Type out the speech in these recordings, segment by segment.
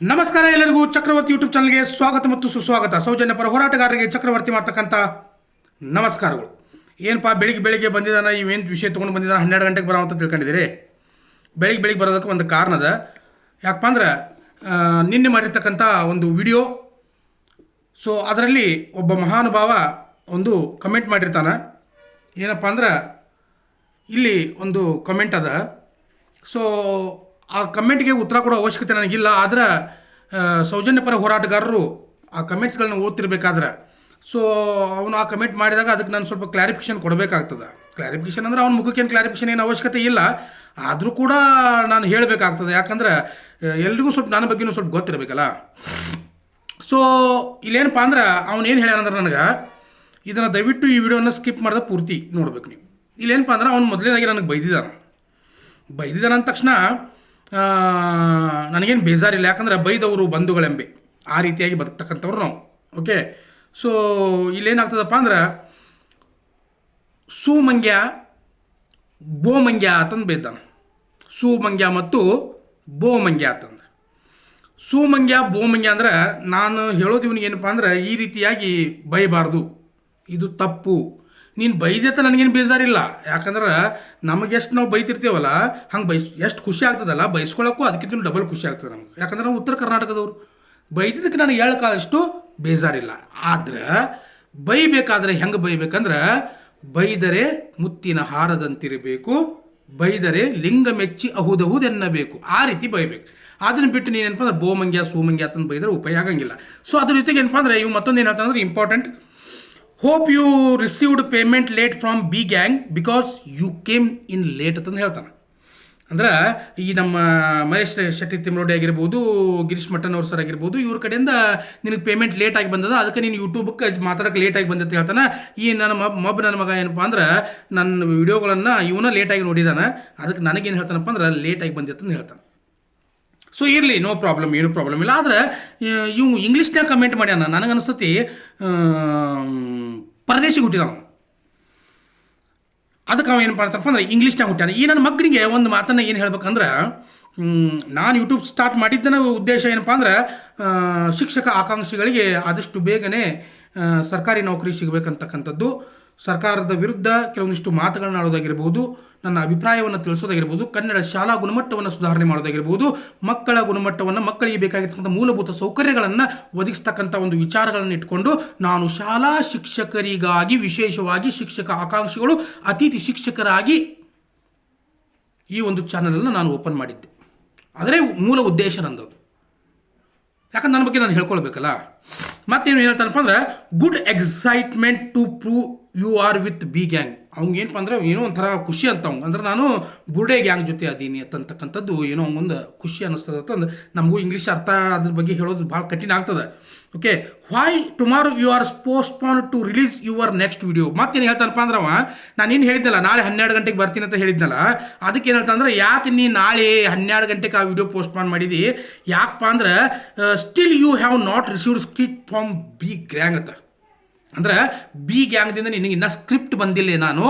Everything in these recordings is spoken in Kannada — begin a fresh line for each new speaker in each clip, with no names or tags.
ನಮಸ್ಕಾರ ಎಲ್ಲರಿಗೂ ಚಕ್ರವರ್ತಿ ಯೂಟ್ಯೂಬ್ ಚಾನಲ್ಗೆ ಸ್ವಾಗತ ಮತ್ತು ಸುಸ್ವಾಗತ. ಸೌಜನ್ಯ ಪರ ಹೋರಾಟಗಾರರಿಗೆ ಚಕ್ರವರ್ತಿ ಮಾಡ್ತಕ್ಕಂಥ ನಮಸ್ಕಾರಗಳು. ಏನಪ್ಪ, ಬೆಳಿಗ್ಗೆ ಬೆಳಿಗ್ಗೆ ಬಂದಿದ್ದಾನ ಇವೇನು ವಿಷಯ ತೊಗೊಂಡು ಬಂದಿದ್ದಾನೆ ಹನ್ನೆರಡು ಗಂಟೆಗೆ ಬರೋ ಅಂತ ತಿಳ್ಕೊಂಡಿದ್ದೀರಿ? ಬೆಳಿಗ್ಗೆ ಬೆಳಿಗ್ಗೆ ಬರೋದಕ್ಕೆ ಒಂದು ಕಾರಣ ಅದ ಯಾಕಪ್ಪ ಅಂದ್ರೆ ನಿನ್ನೆ ಮಾಡಿರ್ತಕ್ಕಂಥ ಒಂದು ವಿಡಿಯೋ. ಸೊ ಅದರಲ್ಲಿ ಒಬ್ಬ ಮಹಾನುಭಾವ ಒಂದು ಕಮೆಂಟ್ ಮಾಡಿರ್ತಾನೆ. ಏನಪ್ಪ ಅಂದ್ರೆ, ಇಲ್ಲಿ ಒಂದು ಕಮೆಂಟ್ ಅದ. ಸೊ ಆ ಕಮೆಂಟ್ಗೆ ಉತ್ತರ ಕೊಡೋ ಅವಶ್ಯಕತೆ ನನಗಿಲ್ಲ. ಆದ್ರೆ ಸೌಜನ್ಯ ಪರ ಹೋರಾಟಗಾರರು ಆ ಕಮೆಂಟ್ಸ್ಗಳನ್ನ ಓದ್ತಿರ್ಬೇಕಾದ್ರೆ. ಸೊ ಅವನು ಆ ಕಮೆಂಟ್ ಮಾಡಿದಾಗ ಅದಕ್ಕೆ ನಾನು ಸ್ವಲ್ಪ ಕ್ಲಾರಿಫಿಕೇಶನ್ ಕೊಡಬೇಕಾಗ್ತದೆ. ಕ್ಲಾರಿಫಿಕೇಶನ್ ಅಂದ್ರೆ ಅವ್ನ ಮುಖಕ್ಕೆ ಏನು ಕ್ಲಾರಿಫಿಕೇಶನ್ ಏನು ಅವಶ್ಯಕತೆ ಇಲ್ಲ. ಆದರೂ ಕೂಡ ನಾನು ಹೇಳಬೇಕಾಗ್ತದೆ. ಯಾಕಂದ್ರೆ, ಎಲ್ರಿಗೂ ಸ್ವಲ್ಪ ನನ್ನ ಬಗ್ಗೆನೂ ಸ್ವಲ್ಪ ಗೊತ್ತಿರಬೇಕಲ್ಲ. ಸೊ ಇಲ್ಲೇನಪ್ಪ ಅಂದ್ರೆ ಏನು ಹೇಳ್ಯಾನಂದ್ರೆ ನನಗೆ, ಇದನ್ನು ದಯವಿಟ್ಟು ಈ ವಿಡಿಯೋನ ಸ್ಕಿಪ್ ಮಾಡಿದ ಪೂರ್ತಿ ನೋಡ್ಬೇಕು ನೀವು. ಇಲ್ಲೇನಪ್ಪ ಅಂದ್ರೆ ಅವ್ನು ಮೊದಲನೇದಾಗಿ ನನಗೆ ಬೈದಿದ್ದಾನೆ. ಬೈದಿದ್ದಾನೆ ಅಂದ ತಕ್ಷಣ ನನಗೇನು ಬೇಜಾರಿಲ್ಲ. ಯಾಕಂದ್ರೆ ಬೈದವರು ಬಂಧುಗಳೆಂಬೆ. ಆ ರೀತಿಯಾಗಿ ಬದುಕ್ತಕ್ಕಂಥವ್ರು ನಾವು. ಓಕೆ ಸೊ ಇಲ್ಲೇನಾಗ್ತದಪ್ಪ ಅಂದ್ರೆ, ಸುಮಂಗ್ಯ, ಬೋಮಂಗ್ಯ ಅಂತಂದು ಬೈದಾನ ಸುಮಂಗ್ಯ ಮತ್ತು ಬೋಮಂಗ್ಯ ಅಂತಂದು. ಸುಮಂಗ್ಯ, ಬೋಮಂಗ್ಯ ಅಂದ್ರೆ ನಾನು ಹೇಳೋದು ಇವನಿಗೆ ಏನಪ್ಪ ಅಂದ್ರೆ ಈ ರೀತಿಯಾಗಿ ಬೈಬಾರ್ದು. ಇದು ತಪ್ಪು. ನೀನು ಬೈದೆತ ನನಗೇನು ಬೇಜಾರಿಲ್ಲ. ಯಾಕಂದ್ರೆ ನಮಗೆ ಎಷ್ಟು ನಾವು ಬೈತಿರ್ತೀವಲ್ಲ, ಹಂಗೆ ಬೈಸ್ ಎಷ್ಟು ಖುಷಿ ಆಗ್ತದಲ್ಲ ಬೈಸ್ಕೊಳ್ಳೋಕ್ಕೂ ಅದಕ್ಕಿಂತ ಡಬಲ್ ಖುಷಿ ಆಗ್ತದೆ ನಮ್ಗೆ. ಯಾಕಂದ್ರೆ ನಾವು ಉತ್ತರ ಕರ್ನಾಟಕದವರು. ಬೈದಿದ್ದಕ್ಕೆ ನನಗೆ ಏಳು ಕಾಲಷ್ಟು ಬೇಜಾರಿಲ್ಲ. ಆದ್ರೆ ಬೈಬೇಕಾದ್ರೆ ಹೆಂಗೆ ಬೈಬೇಕಂದ್ರೆ ಬೈದರೆ ಮುತ್ತಿನ ಹಾರದಂತಿರಬೇಕು, ಬೈದರೆ ಲಿಂಗ ಮೆಚ್ಚಿ ಅಹುದಹುದೆನ್ನಬೇಕು ಆ ರೀತಿ ಬೈಬೇಕು. ಅದನ್ನ ಬಿಟ್ಟು ನೀನೇನಪ್ಪ ಅಂದ್ರೆ ಬೋಮಂಗ್ಯ, ಸೋಮಂಗ್ಯ ಅಂತಂದು ಬೈದ್ರೆ ಉಪಯೋಗ ಆಗಂಗಿಲ್ಲ. ಸೊ ಅದ್ರ ಜೊತೆಗೆ ಏನಪ್ಪ ಅಂದ್ರೆ ಇವು ಮತ್ತೊಂದು ಏನಂತಂದ್ರೆ important hope you received payment late from B gang because you came in late ಅಂತಂದು ಹೇಳ್ತಾನೆ. ಅಂದ್ರೆ ಈ ನಮ್ಮ ಮಹೇಶ್ ಶೆಟ್ಟಿ ತಿಮ್ರೋಡಿ ಆಗಿರ್ಬೋದು, ಗಿರೀಶ್ ಮಟ್ಟನ್ ಅವ್ರ ಸರ್ ಆಗಿರ್ಬೋದು, ಇವ್ರ ಕಡೆಯಿಂದ ನಿನಗೆ ಪೇಮೆಂಟ್ ಲೇಟ್ ಆಗಿ ಬಂದದ, ಅದಕ್ಕೆ ನೀನು ಯೂಟ್ಯೂಬಕ್ಕೆ ಮಾತಾಡೋಕೆ ಲೇಟ್ ಆಗಿ ಬಂದೈತೆ ಹೇಳ್ತಾನೆ. ಈ ನನ್ನ ಮಬ್ ಮಬ್ ನನ್ನ ಮಗ ಏನಪ್ಪ ಅಂದ್ರೆ ನನ್ನ ವಿಡಿಯೋಗಳನ್ನು ಇವನ ಲೇಟಾಗಿ ನೋಡಿದಾನೆ. ಅದಕ್ಕೆ ನನಗೇನು ಹೇಳ್ತಾನಪ್ಪ ಅಂದ್ರೆ ಲೇಟಾಗಿ ಅಂತ ಹೇಳ್ತಾನೆ. ಸೊ ಇರಲಿ ನೋ ಪ್ರಾಬ್ಲಮ್ ಏನು ಪ್ರಾಬ್ಲಮ್ ಇಲ್ಲ. ಆದ್ರೆ ಇವು ಇಂಗ್ಲೀಷ್ನಾಗ ಕಮೆಂಟ್ ಮಾಡ್ಯಾನ. ನನಗೆ ಅನಿಸ್ತತಿ ಪರದೇಶಿಗೆ ಹುಟ್ಟಿದಾನು ಅದಕ್ಕೆ ಅವ ಏನು ಮಾಡ್ತಾರಪ್ಪ ಅಂದ್ರೆ ಇಂಗ್ಲೀಷ್ನಾಗ ಹುಟ್ಟ್ಯಾನ. ಈ ನನ್ನ ಮಕ್ಕಳಿಗೆ ಒಂದು ಮಾತನ್ನ ಏನು ಹೇಳ್ಬೇಕಂದ್ರೆ ನಾನು ಯೂಟ್ಯೂಬ್ ಸ್ಟಾರ್ಟ್ ಮಾಡಿದ್ದನ ಉದ್ದೇಶ ಏನಪ್ಪ ಅಂದ್ರೆ ಶಿಕ್ಷಕ ಆಕಾಂಕ್ಷಿಗಳಿಗೆ ಆದಷ್ಟು ಬೇಗನೆ ಸರ್ಕಾರಿ ನೌಕರಿ ಸಿಗಬೇಕಂತಕ್ಕಂಥದ್ದು. ಸರ್ಕಾರದ ವಿರುದ್ಧ ಕೆಲವೊಂದಿಷ್ಟು ಮಾತುಗಳನ್ನ ಆಡೋದಾಗಿರ್ಬೋದು. ನನ್ನ ಅಭಿಪ್ರಾಯವನ್ನು ತಿಳಿಸೋದಾಗಿರ್ಬೋದು, ಕನ್ನಡ ಶಾಲಾ ಗುಣಮಟ್ಟವನ್ನು ಸುಧಾರಣೆ ಮಾಡೋದಾಗಿರ್ಬೋದು, ಮಕ್ಕಳ ಗುಣಮಟ್ಟವನ್ನು ಮಕ್ಕಳಿಗೆ ಬೇಕಾಗಿರ್ತಕ್ಕಂಥ ಮೂಲಭೂತ ಸೌಕರ್ಯಗಳನ್ನು ಒದಗಿಸ್ತಕ್ಕಂಥ ಒಂದು ವಿಚಾರಗಳನ್ನು ಇಟ್ಕೊಂಡು ನಾನು ಶಾಲಾ ಶಿಕ್ಷಕರಿಗಾಗಿ, ವಿಶೇಷವಾಗಿ ಶಿಕ್ಷಕ ಆಕಾಂಕ್ಷಿಗಳು, ಅತಿಥಿ ಶಿಕ್ಷಕರಾಗಿ ಈ ಒಂದು ಚಾನಲನ್ನು ನಾನು ಓಪನ್ ಮಾಡಿದ್ದೆ. ಆದರೆ ಮೂಲ ಉದ್ದೇಶ ನಂದದು. ಯಾಕಂದ್ರೆ ನನ್ನ ಬಗ್ಗೆ ನಾನು ಹೇಳ್ಕೊಳ್ಬೇಕಲ್ಲ? ಮತ್ತೇನು ಹೇಳ್ತಾನಪ್ಪ ಅಂದ್ರೆ good excitement to prove you are with B gang ಅವ್ನಿಗೆ ಏನಪ್ಪ ಅಂದ್ರೆ ಏನೋ ಒಂಥರ ಖುಷಿ ಅಂತ ಅವ್ನು ಅಂದ್ರೆ ನಾನು ಬುರ್ಡೆ ಗ್ಯಾಂಗ್ ಜೊತೆ ಅದೀನಿ ಅಂತಕ್ಕಂಥದ್ದು ಏನೋ ಒಂದು ಖುಷಿ ಅನ್ನಿಸ್ತದೆ ಅಂತಂದು ನಮಗೂ ಇಂಗ್ಲೀಷ್ ಅರ್ಥ ಅದ್ರ ಬಗ್ಗೆ ಹೇಳೋದು ಭಾಳ ಕಠಿಣ ಆಗ್ತದೆ. Okay why tomorrow you are postpone to release your next video ಏನು ಹೇಳ್ತಾನಪ್ಪ ಅಂದ್ರೆ ಅವ ನಾನು ಏನು ಹೇಳಿದ್ನಲ್ಲ ನಾಳೆ ಹನ್ನೆರಡು ಗಂಟೆಗೆ ಬರ್ತೀನಿ ಅಂತ ಹೇಳಿದ್ನಲ್ಲ, ಅದಕ್ಕೆ ಏನು ಹೇಳ್ತಾನಂದ್ರೆ, ಯಾಕೆ ನೀ ನಾಳೆ ಹನ್ನೆರಡು ಗಂಟೆಗೆ ಆ ವಿಡಿಯೋ ಪೋಸ್ಟ್ಪಾನ್ ಮಾಡಿದಿ? ಯಾಕಪ್ಪ ಅಂದ್ರೆ still you have not received script from B gang ಅಂತ. ಅಂದ್ರೆ ಬಿ ಗ್ಯಾಂಗ್ದಿಂದ ನಿನಗೆ ಇನ್ನೂ ಸ್ಕ್ರಿಪ್ಟ್ ಬಂದಿಲ್ಲ ನಾನು.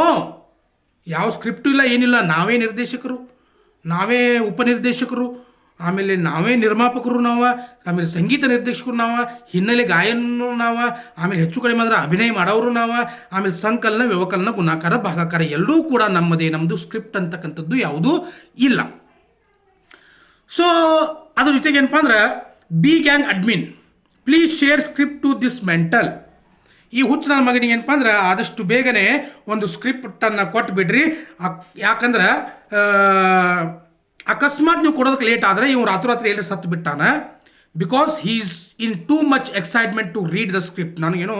ಯಾವ ಸ್ಕ್ರಿಪ್ಟು ಇಲ್ಲ, ಏನಿಲ್ಲ, ನಾವೇ ನಿರ್ದೇಶಕರು, ನಾವೇ ಉಪನಿರ್ದೇಶಕರು, ಆಮೇಲೆ ನಾವೇ ನಿರ್ಮಾಪಕರು ನಾವು, ಆಮೇಲೆ ಸಂಗೀತ ನಿರ್ದೇಶಕರು ನಾವು, ಹಿನ್ನೆಲೆ ಗಾಯನ ನಾವು, ಆಮೇಲೆ ಹೆಚ್ಚು ಕಡಿಮೆ ಅಂದ್ರೆ ಅಭಿನಯ ಮಾಡೋರು ನಾವು, ಆಮೇಲೆ ಸಂಕಲನ, ವ್ಯವಕಲನ, ಗುಣಾಕಾರ, ಭಾಗಾಕಾರ ಎಲ್ಲರೂ ಕೂಡ ನಮ್ಮದೇ ನಮ್ಮದು ಸ್ಕ್ರಿಪ್ಟ್ ಅಂತಕ್ಕಂಥದ್ದು ಯಾವುದೂ ಇಲ್ಲ. ಸೊ ಅದ್ರ ಜೊತೆಗೆ ಏನಪ್ಪ ಅಂದ್ರೆ, B gang admin please share script to this mental ಈ ಹುಚ್ಚು ನನ್ನ ಮಗನಿಗೆ ಏನಪ್ಪ ಅಂದ್ರೆ ಆದಷ್ಟು ಬೇಗನೆ ಒಂದು ಸ್ಕ್ರಿಪ್ಟನ್ನು ಕೊಟ್ಟು ಬಿಡ್ರಿ ಯಾಕಂದ್ರೆ ಅಕಸ್ಮಾತ್ ನೀವು ಕೊಡೋದಕ್ಕೆ ಲೇಟ್ ಆದರೆ ಇವ್ನು ರಾತ್ರೋರಾತ್ರಿ ಎಲ್ಲ ಸತ್ತು ಬಿಟ್ಟಾನ. Because is in too much excitement to read the script ನನಗೇನು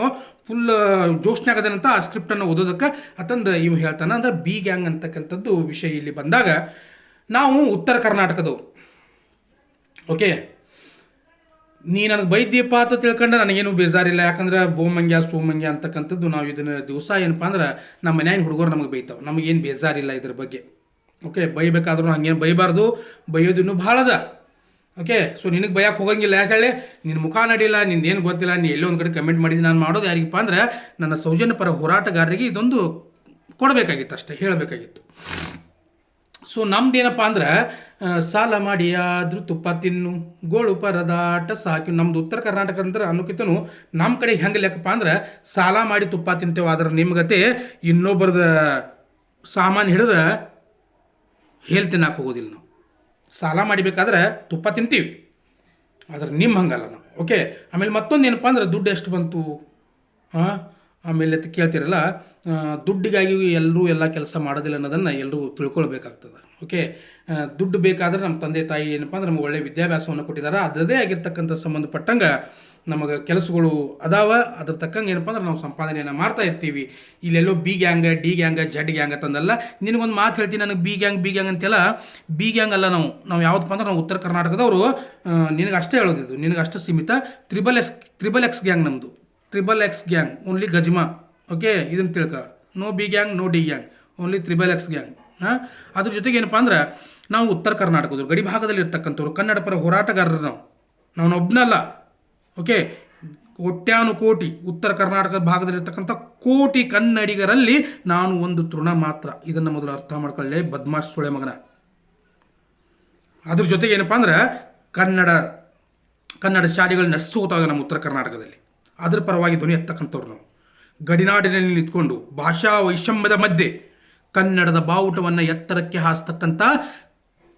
ಫುಲ್ ಜೋಶ್ನಾಗದಂತ ಆ ಸ್ಕ್ರಿಪ್ಟನ್ನು ಓದೋದಕ್ಕೆ ಅತಂದು ಇವ್ ಹೇಳ್ತಾನೆ. ಅಂದ್ರೆ ಬಿ ಗ್ಯಾಂಗ್ ಅಂತಕ್ಕಂಥದ್ದು ವಿಷಯ ಇಲ್ಲಿ ಬಂದಾಗ, ನಾವು ಉತ್ತರ ಕರ್ನಾಟಕದವರು. ಓಕೆ ನೀ ನನಗೆ ಬೈದ್ಯಪ್ಪ ಅಂತ ತಿಳ್ಕೊಂಡ್ರೆ ನನಗೇನು ಬೇಜಾರಿಲ್ಲ. ಯಾಕಂದ್ರೆ ಬೋಮಂಗ್ಯ ಸೋಮಂಗ್ಯ ಅಂತಕ್ಕಂಥದ್ದು ನಾವು ಇದನ್ನ ದಿವಸ ಏನಪ್ಪ ಅಂದ್ರೆ ನಮ್ಮ ಮನ್ಯಾಗ ಹುಡುಗರು ನಮಗೆ ಬೈತಾವೆ. ನಮಗೇನು ಬೇಜಾರಿಲ್ಲ ಇದ್ರ ಬಗ್ಗೆ. ಓಕೆ ಬೈಬೇಕಾದ್ರೂ ಹಂಗೇನು ಬೈಬಾರ್ದು. ಬೈಯೋದಿನ್ನೂ ಭಾಳ ಅದ. ಓಕೆ ಸೊ ನಿನಗೆ ಬಯಕ್ಕೆ ಹೋಗಂಗಿಲ್ಲ. ಯಾಕೆ ಹೇಳಿ ನಿನ್ನ ಮುಖ ನಡಿಲ್ಲ ನಿನ್ನೇನು ಗೊತ್ತಿಲ್ಲ, ನೀ ಎಲ್ಲೋ ಒಂದು ಕಡೆ ಕಮೆಂಟ್ ಮಾಡಿದ್ದು ನಾನು ಮಾಡೋದು ಯಾರಿಗಪ್ಪ ಅಂದ್ರೆ ನನ್ನ ಸೌಜನ್ಯ ಪರ ಹೋರಾಟಗಾರರಿಗೆ ಇದೊಂದು ಕೊಡಬೇಕಾಗಿತ್ತು ಅಷ್ಟೇ, ಹೇಳಬೇಕಾಗಿತ್ತು. ಸೊ ನಮ್ದೇನಪ್ಪ ಅಂದ್ರೆ ಸಾಲ ಮಾಡಿ, ಆದ್ರೂ ತುಪ್ಪ ತಿನ್ನು, ಗೋಳು ಪರದಾಟ ಸಾಕಿ. ನಮ್ದು ಉತ್ತರ ಕರ್ನಾಟಕ ಅಂದ್ರೆ ಅನ್ನೋಕ್ಕಿಂತನೂ ನಮ್ಮ ಕಡೆ ಹೆಂಗೆ ಲೆಕ್ಕಪ್ಪ ಅಂದ್ರೆ, ಸಾಲ ಮಾಡಿ ತುಪ್ಪ ತಿಂತೇವೆ. ಆದ್ರೆ ನಿಮ್ಗತೆ ಇನ್ನೊಬ್ಬರದ ಸಾಮಾನು ಹಿಡಿದ ಹೇಲ್ ತಿನ್ನಕ್ಕೆ ಹೋಗೋದಿಲ್ಲ ನಾವು. ಸಾಲ ಮಾಡಿಬೇಕಾದ್ರೆ ತುಪ್ಪ ತಿಂತೀವಿ. ಆದ್ರೆ ನಿಮ್ಮ ಹಂಗಲ್ಲ ನಾವು. ಓಕೆ ಆಮೇಲೆ ಮತ್ತೊಂದು ಏನಪ್ಪ ಅಂದ್ರೆ, ದುಡ್ಡು ಎಷ್ಟು ಬಂತು? ಹಾಂ ಆಮೇಲೆ ಕೇಳ್ತಿರಲ್ಲ ದುಡ್ಡಿಗಾಗಿ ಎಲ್ಲರೂ ಎಲ್ಲ ಕೆಲಸ ಮಾಡೋದಿಲ್ಲ ಅನ್ನೋದನ್ನು ಎಲ್ಲರೂ ತಿಳ್ಕೊಳ್ಬೇಕಾಗ್ತದೆ. ಓಕೆ ದುಡ್ಡು ಬೇಕಾದ್ರೆ ನಮ್ಮ ತಂದೆ ತಾಯಿ ಏನಪ್ಪ ಅಂದ್ರೆ ನಮ್ಗೆ ಒಳ್ಳೆ ವಿದ್ಯಾಭ್ಯಾಸವನ್ನು ಕೊಟ್ಟಿದ್ದಾರೆ ಅದರದೇ ಆಗಿರ್ತಕ್ಕಂಥ ಸಂಬಂಧಪಟ್ಟಂಗೆ ನಮಗೆ ಕೆಲಸಗಳು ಅದಾವ. ಅದ್ರ ತಕ್ಕಂಗೆ ಏನಪ್ಪ ಅಂದ್ರೆ ನಾವು ಸಂಪಾದನೆಯನ್ನು ಮಾಡ್ತಾ ಇರ್ತೀವಿ. ಇಲ್ಲೆಲ್ಲೋ B gang, D gang Z gang ಅಂತಂದಲ್ಲ. ನಿನಗೊಂದು ಮಾತು ಹೇಳ್ತೀನಿ, ನನಗೆ ಬಿ ಗ್ಯಾಂಗ್ ಬಿ ಗ್ಯಾಂಗ್ ಅಂತೆಲ್ಲ. ಬಿ ಗ್ಯಾಂಗ್ ಅಲ್ಲ ನಾವು ನಾವು ಯಾವ್ದಪ್ಪ ಅಂದ್ರೆ ನಾವು ಉತ್ತರ ಕರ್ನಾಟಕದವರು ನಿನಗೆ ಅಷ್ಟೇ ಹೇಳೋದಿದ್ದು. ನಿನಗೆ ಅಷ್ಟೇ ಸೀಮಿತ. Triple X triple X gang ನಮ್ಮದು ಟ್ರಿಬಲ್ ಎಕ್ಸ್ ಗ್ಯಾಂಗ್ ಓನ್ಲಿ ಗಜ್ಮಾ ಓಕೆ ಇದನ್ನು ತಿಳ್ಕ. No B gang no D gang only triple X gang ಹಾಂ? ಅದ್ರ ಜೊತೆಗೆ ಏನಪ್ಪ ಅಂದ್ರೆ, ನಾವು ಉತ್ತರ ಕರ್ನಾಟಕದವ್ರು, ಗಡಿ ಭಾಗದಲ್ಲಿ ಇರ್ತಕ್ಕಂಥವ್ರು, ಕನ್ನಡ ಪರ ಹೋರಾಟಗಾರರು ನಾವು. ನಾವು ಒಬ್ಬನಲ್ಲ ಓಕೆ ಕೋಟ್ಯಾನು ಕೋಟಿ ಉತ್ತರ ಕರ್ನಾಟಕ ಭಾಗದಲ್ಲಿರ್ತಕ್ಕಂಥ ಕೋಟಿ ಕನ್ನಡಿಗರಲ್ಲಿ ನಾನು ಒಂದು ತೃಣ ಮಾತ್ರ. ಇದನ್ನು ಮೊದಲು ಅರ್ಥ ಮಾಡ್ಕೊಳ್ಳಿ, ಬದ್ಮಾಶ್ ಸುಳೆ ಮಗನ. ಅದ್ರ ಜೊತೆಗೆ ಏನಪ್ಪ ಅಂದ್ರೆ, ಕನ್ನಡ ಕನ್ನಡ ಶಾಲೆಗಳು ನಶಿಸೋತಾವೆ ನಮ್ಮ ಉತ್ತರ ಕರ್ನಾಟಕದಲ್ಲಿ. ಅದ್ರ ಪರವಾಗಿ ಧ್ವನಿ ಎತ್ತಕ್ಕಂಥವ್ರು ನಾವು. ಗಡಿನಾಡಿನಲ್ಲಿ ನಿಂತ್ಕೊಂಡು ಭಾಷಾ ವೈಷಮ್ಯದ ಮಧ್ಯೆ ಕನ್ನಡದ ಬಾವುಟವನ್ನು ಎತ್ತರಕ್ಕೆ ಹಾಸ್ತಕ್ಕಂಥ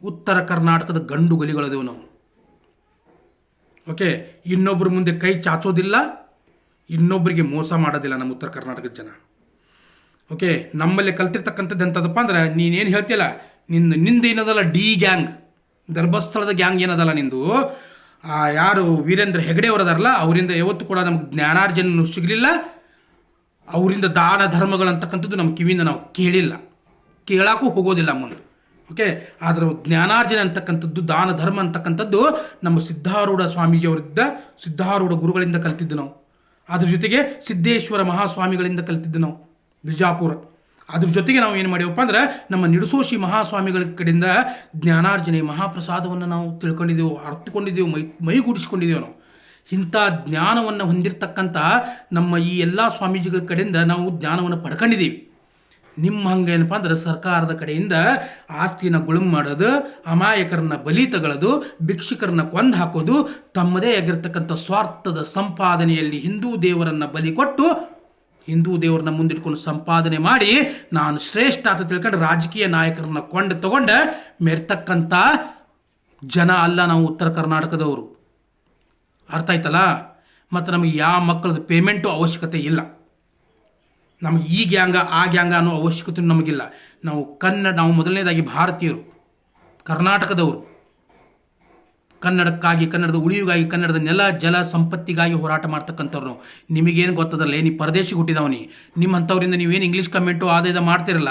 ಉತ್ತರ ಕರ್ನಾಟಕದ ಗಂಡು ಗಲಿಗಳದೇವು ನಾವು. ಓಕೆ ಇನ್ನೊಬ್ಬರ ಮುಂದೆ ಕೈ ಚಾಚೋದಿಲ್ಲ ಇನ್ನೊಬ್ಬರಿಗೆ ಮೋಸ ಮಾಡೋದಿಲ್ಲ ನಮ್ಮ ಉತ್ತರ ಕರ್ನಾಟಕದ ಜನ. ಓಕೆ ನಮ್ಮಲ್ಲಿ ಕಲ್ತಿರ್ತಕ್ಕಂಥದ್ದು ಎಂಥದಪ್ಪ ಅಂದ್ರೆ ನೀನೇನು ಹೇಳ್ತಿಯಲ್ಲ, ನಿಂದು ನಿಂದ ಏನದಲ್ಲ, ಡಿ ಗ್ಯಾಂಗ್, ಧರ್ಮಸ್ಥಳದ ಗ್ಯಾಂಗ್ ಏನದಲ್ಲ ನಿಂದು ಯಾರು ವೀರೇಂದ್ರ ಹೆಗಡೆ ಅವರದಾರಲ್ಲ, ಅವರಿಂದ ಯಾವತ್ತು ಕೂಡ ನಮ್ಗೆ ಜ್ಞಾನಾರ್ಜನ ಸಿಗಲಿಲ್ಲ. ಅವರಿಂದ ದಾನ ಧರ್ಮಗಳಂತಕ್ಕಂಥದ್ದು ನಮ್ಮ ಕಿವಿಯಿಂದ ನಾವು ಕೇಳಿಲ್ಲ. ಕೇಳಕ್ಕೂ ಹೋಗೋದಿಲ್ಲ ಮುಂದೆ. ಓಕೆ ಆದರೆ ಜ್ಞಾನಾರ್ಜನೆ ಅಂತಕ್ಕಂಥದ್ದು, ದಾನ ಧರ್ಮ ಅಂತಕ್ಕಂಥದ್ದು ನಮ್ಮ ಸಿದ್ಧಾರೂಢ ಸ್ವಾಮೀಜಿಯವರಿದ್ದ, ಸಿದ್ಧಾರೂಢ ಗುರುಗಳಿಂದ ಕಲ್ತಿದ್ದು ನಾವು. ಅದ್ರ ಜೊತೆಗೆ ಸಿದ್ದೇಶ್ವರ ಮಹಾಸ್ವಾಮಿಗಳಿಂದ ಕಲ್ತಿದ್ದು ನಾವು, ಬಿಜಾಪುರ. ಅದ್ರ ಜೊತೆಗೆ ನಾವು ಏನು ಮಾಡ್ಯವಪ್ಪ ಅಂದ್ರೆ ನಮ್ಮ ನಿಡಸೋಶಿ ಮಹಾಸ್ವಾಮಿಗಳ ಕಡೆಯಿಂದ ಜ್ಞಾನಾರ್ಜನೆ ಮಹಾಪ್ರಸಾದವನ್ನು ನಾವು ತಿಳ್ಕೊಂಡಿದ್ದೆವು ಅರ್ಥಕೊಂಡಿದ್ದೆವು ಮೈ ಮೈಗೂಡಿಸ್ಕೊಂಡಿದ್ದೆವು ನಾವು. ಇಂಥ ಜ್ಞಾನವನ್ನು ಹೊಂದಿರತಕ್ಕಂಥ ನಮ್ಮ ಈ ಎಲ್ಲ ಸ್ವಾಮೀಜಿಗಳ ಕಡೆಯಿಂದ ನಾವು ಜ್ಞಾನವನ್ನು ಪಡ್ಕೊಂಡಿದ್ದೀವಿ ನಿಮ್ಮ ಹಂಗೆ ಏನಪ್ಪ ಅಂದ್ರೆ ಸರ್ಕಾರದ ಕಡೆಯಿಂದ ಆಸ್ತಿನ ಗುಳುಮ್ ಮಾಡೋದು, ಅಮಾಯಕರನ್ನ ಬಲಿ ತಗೊಳ್ಳೋದು ಭಿಕ್ಷುಕರನ್ನ ಕೊಂದು ಹಾಕೋದು, ತಮ್ಮದೇ ಆಗಿರ್ತಕ್ಕಂಥ ಸ್ವಾರ್ಥದ ಸಂಪಾದನೆಯಲ್ಲಿ ಹಿಂದೂ ದೇವರನ್ನ ಬಲಿ ಕೊಟ್ಟು ಹಿಂದೂ ದೇವರನ್ನ ಮುಂದಿಟ್ಕೊಂಡು ಸಂಪಾದನೆ ಮಾಡಿ ನಾನು ಶ್ರೇಷ್ಠ ಅಂತ ತಿಳ್ಕೊಂಡು ರಾಜಕೀಯ ನಾಯಕರನ್ನ ಕೊಂಡು ತಗೊಂಡ ಮೆರ್ತಕ್ಕಂಥ ಜನ ಅಲ್ಲ ನಾವು ಉತ್ತರ ಕರ್ನಾಟಕದವರು. ಅರ್ಥ ಆಯ್ತಲ್ಲ? ಮತ್ತು ನಮಗೆ ಯಾವ ಮಕ್ಕಳದ್ದು ಪೇಮೆಂಟು ಅವಶ್ಯಕತೆ ಇಲ್ಲ. ನಮ್ಗೆ ಈ ಗ್ಯಾಂಗ, ಆ ಗ್ಯಾಂಗ ಅನ್ನೋ ಅವಶ್ಯಕತೆ ನಮಗಿಲ್ಲ. ನಾವು ಕನ್ನಡ, ನಾವು ಮೊದಲನೇದಾಗಿ ಭಾರತೀಯರು, ಕರ್ನಾಟಕದವರು. ಕನ್ನಡಕ್ಕಾಗಿ, ಕನ್ನಡದ ಉಳಿವಿಗಾಗಿ, ಕನ್ನಡದ ನೆಲ, ಜಲ ಸಂಪತ್ತಿಗಾಗಿ ಹೋರಾಟ ಮಾಡ್ತಕ್ಕಂಥವ್ರು ನಾವು. ನಿಮಗೇನು ಗೊತ್ತದಲ್ಲ, ನೀ ಪರದೇಶಿಗೆ ಹುಟ್ಟಿದವನಿ. ನಿಮ್ಮಂಥವ್ರಿಂದ ನೀವೇನು ಇಂಗ್ಲೀಷ್ ಕಮೆಂಟು ಆದಾಯದ ಮಾಡ್ತಿರಲ್ಲ,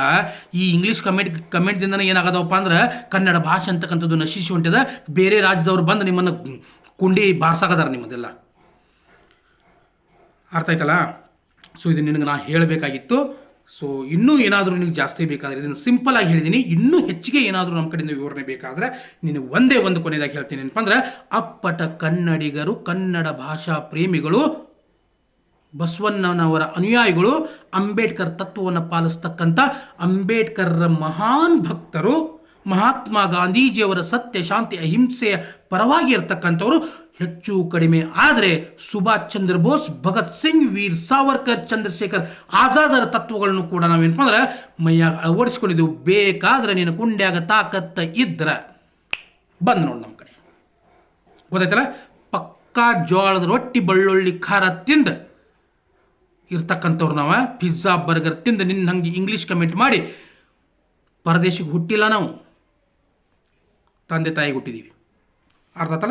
ಈ ಇಂಗ್ಲೀಷ್ ಕಮೆಂಟ್ ಕಮೆಂಟ್ದಿಂದನೇ ಏನಾಗದವಪ್ಪ ಅಂದ್ರೆ, ಕನ್ನಡ ಭಾಷೆ ಅಂತಕ್ಕಂಥದ್ದು ನಶಿಸಿ ಹೊಂಟಿದೆ ಬೇರೆ ರಾಜ್ಯದವ್ರು ಬಂದು ನಿಮ್ಮನ್ನು ಕುಂಡಿ ಬಾರ್ಸಾಕದಾರ ನಿಮ್ಮದೆಲ್ಲ. ಅರ್ಥ ಆಯ್ತಲ್ಲ? ಸೊ ಇದು ನಿನಗೆ ನಾನು ಹೇಳಬೇಕಾಗಿತ್ತು. ಸೊ ಇನ್ನೂ ಏನಾದರೂ ನಿಮಗೆ ಜಾಸ್ತಿ ಬೇಕಾದರೆ ಇದನ್ನು ಸಿಂಪಲ್ ಆಗಿ ಹೇಳಿದ್ದೀನಿ ಇನ್ನೂ ಹೆಚ್ಚಿಗೆ ಏನಾದರೂ ನಮ್ಮ ಕಡೆಯಿಂದ ವಿವರಣೆ ಬೇಕಾದರೆ ನೀನು ಒಂದೇ ಒಂದು ಕೊನೆಯದಾಗಿ ಹೇಳ್ತೀನಿ. ಏನಪ್ಪ ಅಂದ್ರೆ ಅಪ್ಪಟ ಕನ್ನಡಿಗರು, ಕನ್ನಡ ಭಾಷಾ ಪ್ರೇಮಿಗಳು, ಬಸವಣ್ಣನವರ ಅನುಯಾಯಿಗಳು, ಅಂಬೇಡ್ಕರ್ ತತ್ವವನ್ನು ಪಾಲಿಸ್ತಕ್ಕಂಥ ಅಂಬೇಡ್ಕರ್ರ ಮಹಾನ್ ಭಕ್ತರು, ಮಹಾತ್ಮ ಗಾಂಧೀಜಿಯವರ ಸತ್ಯ, ಶಾಂತಿ, ಅಹಿಂಸೆಯ ಪರವಾಗಿ ಇರತಕ್ಕಂಥವರು ಹೆಚ್ಚು ಕಡಿಮೆ ಆದರೆ ಸುಭಾಷ್ ಚಂದ್ರ ಬೋಸ್, ಭಗತ್ ಸಿಂಗ್, ವೀರ್ ಸಾವರ್ಕರ್, ಚಂದ್ರಶೇಖರ್ ಆಜಾದರ ತತ್ವಗಳನ್ನು ಕೂಡ ನಾವೇನಪ್ಪ ಅಂದ್ರೆ ಮೈಯಾಗ ಅಳವಡಿಸ್ಕೊಂಡಿದ್ದೆವು. ಬೇಕಾದ್ರೆ ನೀನು ಕುಂಡ್ಯಾಗ ತಾಕತ್ತ ಇದ್ರ. ಬಂದ್ ನೋಡಿ ನಮ್ಮ ಕಡೆ. ಗೊತ್ತಾಯ್ತಲ್ಲ? ಪಕ್ಕಾ ಜೋಳದ ರೊಟ್ಟಿ ಬಳ್ಳುಳ್ಳಿ ಖಾರ ತಿಂದ ಇರ್ತಕ್ಕಂಥವ್ರು ನಾವು, ಪಿಜ್ಜಾ, ಬರ್ಗರ್ ತಿಂದ ನಿನ್ನ ಹಂಗೆ ಇಂಗ್ಲೀಷ್ ಕಮೆಂಟ್ ಮಾಡಿ ಪರದೇಶಕ್ಕೆ ಹುಟ್ಟಿಲ್ಲ ನಾವು. ತಂದೆ ತಾಯಿಗೆ ಹುಟ್ಟಿದ್ದೀವಿ ಅರ್ಥ